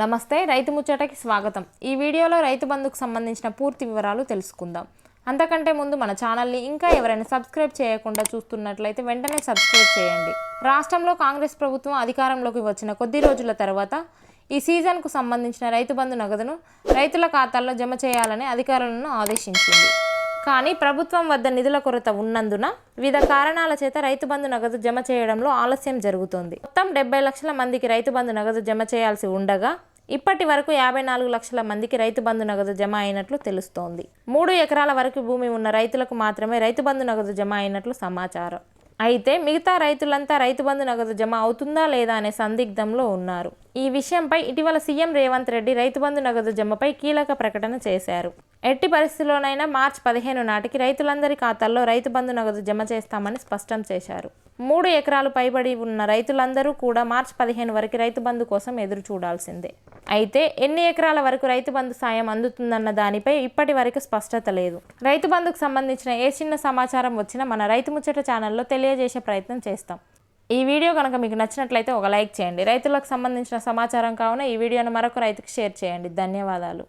నమస్తే రైతు ముచ్చటకి స్వాగతం. ఈ వీడియోలో రైతు బంధుకు సంబంధించిన పూర్తి వివరాలు తెలుసుకుందాం. అంతకంటే ముందు మన ఛానల్ని ఇంకా ఎవరైనా సబ్స్క్రైబ్ చేయకుండా చూస్తున్నట్లయితే వెంటనే సబ్స్క్రైబ్ చేయండి. రాష్ట్రంలో కాంగ్రెస్ ప్రభుత్వం అధికారంలోకి వచ్చిన కొద్ది రోజుల తర్వాత ఈ సీజన్కు సంబంధించిన రైతు బంధు నగదును రైతుల ఖాతాల్లో జమ చేయాలని అధికారులను ఆదేశించింది. కానీ ప్రభుత్వం వద్ద నిధుల కొరత ఉన్నందున వివిధ కారణాల చేత రైతు బంధు నగదు జమ చేయడంలో ఆలస్యం జరుగుతోంది. మొత్తం డెబ్బై లక్షల మందికి రైతు బంధు నగదు జమ చేయాల్సి ఉండగా ఇప్పటి వరకు యాభై నాలుగు లక్షల మందికి రైతు బంధు నగదు జమ అయినట్లు తెలుస్తోంది. మూడు ఎకరాల వరకు భూమి ఉన్న రైతులకు మాత్రమే రైతు బంధు నగదు జమ అయినట్లు సమాచారం. అయితే మిగతా రైతులంతా రైతు బంధు నగదు జమ అవుతుందా లేదా అనే సందిగ్ధంలో ఉన్నారు. ఈ విషయంపై ఇటీవల సీఎం రేవంత్ రెడ్డి రైతు బంధు నగదు జమపై కీలక ప్రకటన చేశారు. ఎట్టి పరిస్థితుల్లోనైనా మార్చి పదిహేను నాటికి రైతులందరి ఖాతాల్లో రైతు బంధు నగదు జమ చేస్తామని స్పష్టం చేశారు. మూడు ఎకరాలు పైబడి ఉన్న రైతులందరూ కూడా మార్చి పదిహేను వరకు రైతు బంధు కోసం ఎదురు చూడాల్సిందే అయితే ఎన్ని ఎకరాల వరకు రైతు బంధు సాయం అందుతుందన్న దానిపై ఇప్పటి వరకు స్పష్టత లేదు. రైతు బంధుకు సంబంధించిన ఏ చిన్న సమాచారం వచ్చినా మన రైతు ముచ్చట ఛానల్లో తెలియజేసే ప్రయత్నం చేస్తాం. ఈ వీడియో కనుక మీకు నచ్చినట్లయితే ఒక లైక్ చేయండి. రైతులకు సంబంధించిన సమాచారం కావున ఈ వీడియోను మరొక రైతుకు షేర్ చేయండి. ధన్యవాదాలు.